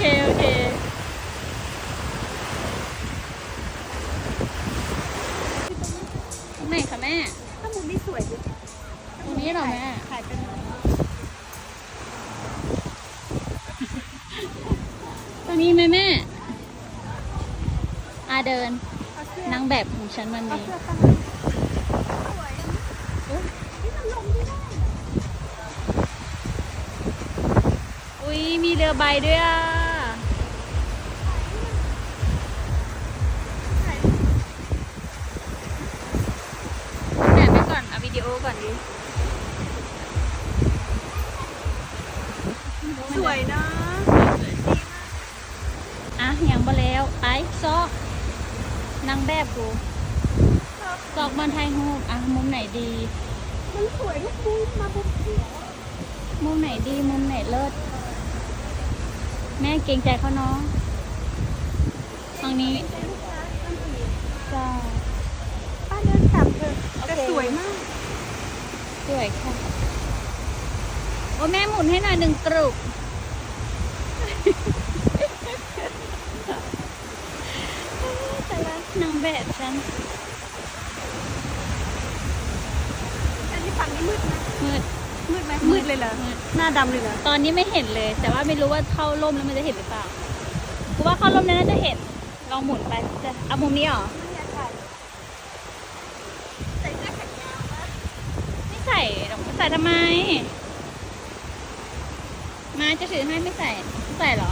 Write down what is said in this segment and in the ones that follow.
เค โอเค ตรงไหนคะแม่ ถ้ามุมนี้สวยดิตรงนี้เหรอแม่ ถ่ายเป็นตรงนี้ไหมแม่ อาเดินนางแบบของฉันวันมันมีอุ้ยมีเรือใบด้วยอะ วยนะอะยังบ่แล้ว ไปซอกนางแบบกูซอกบอลไทยฮูกอะมุมไหนดี มันสวยทุกมุมมาบุกที่มุมไหนดีมุมไหนเลิศแม่เกรงใจเขาเนาะตรงนี้จ้าป้าเดินกลับเถอะโอเคแต่สวยมาก สวยค่ะ โอ้แม่หมุนให้หน่อยหนึ่งกรุบ แต่ละนางแบบฉัน อันนี้ฝั่งนี้มืดไหมมืด มืดไหมมืดเลยเหรอ มืด หน้าดำเลยเหรอ ตอนนี้ไม่เห็นเลย แต่ว่าไม่รู้ว่าเข้าร่มแล้วมันจะเห็นหรือเปล่ากูว่าเข้าร่มแล้วน่าจะเห็น ลองหมุนไปจะเอามุมนี้เหรอใส่เสื้อแขนยาวปะไม่ใส่หรอกใส่ทำไมมา จะถือให้ไม่ใส่ไม่ใส่เหรอ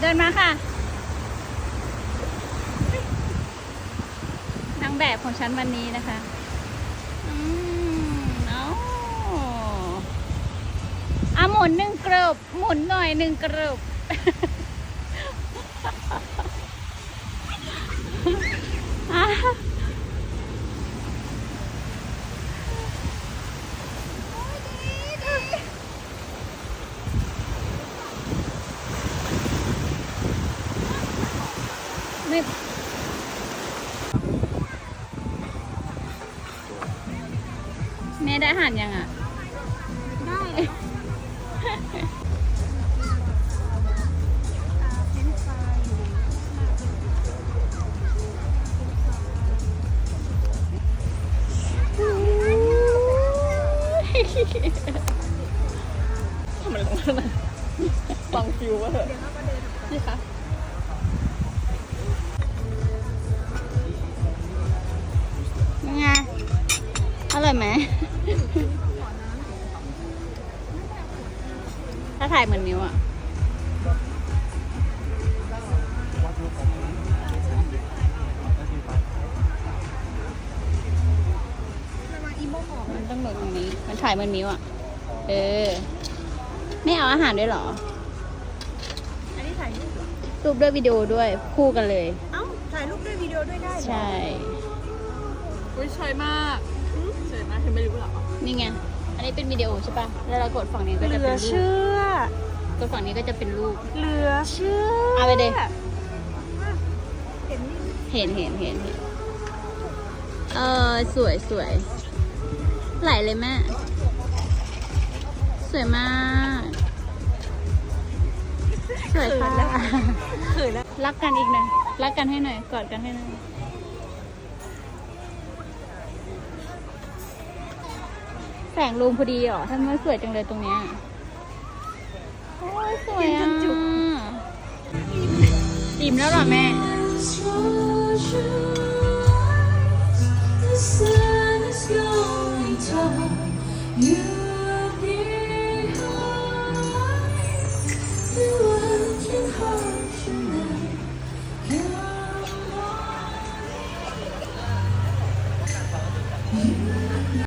เดินมาค่ะ นางแบบของฉันวันนี้นะคะอืมเอาอะหมุนหนึ่งกรุบหมุนหน่อยหนึ่งกรุบ ไม่แม่ได้อาหารยังอะ ได้ทำอะไรของมันฟังฟิววะเหรอนี่คะ ไหม ถ้าถ่ายเหมือนมิวอะระวังอีโมออกมันต้องเหมือนตรงนี้ มันถ่ายเหมือนมิวอะเออ ไม่เอาอาหารด้วยเหรอ อันนี้ถ่ายรูปเหรอรูปด้วยวิดีโอด้วยคู่กันเลย เอ้า ถ่ายรูปด้วยวิดีโอด้วยได้เหรอใช่ อุ้ยสวยมาก สวยมากเธอไม่รู้เหรอนี่ไง อันนี้เป็นวิดีโอใช่ปะแล้วเรากดฝั่งนี้ก็เหจะลืเป็อนรูเชื่ปอกดฝั่งนี้ก็จะเป็นรูป เหลือเชื่อเอาไปดิอะเห็นนี่เห็นเห็นเห็นเห็นเออสวยสวยไหลเลยแม่ สวยมาก สวยค่ะ เขินแล้วรักกันอีกหน่อยรักกันให้หน่อย กอดกันให้หน่อย แสงรูมพอดีเหรอทำไมสวยจังเลยตรงเนี้ยโอ้ยสวยอะอิ่มแล้วเหรอแม่ The sun is going down. You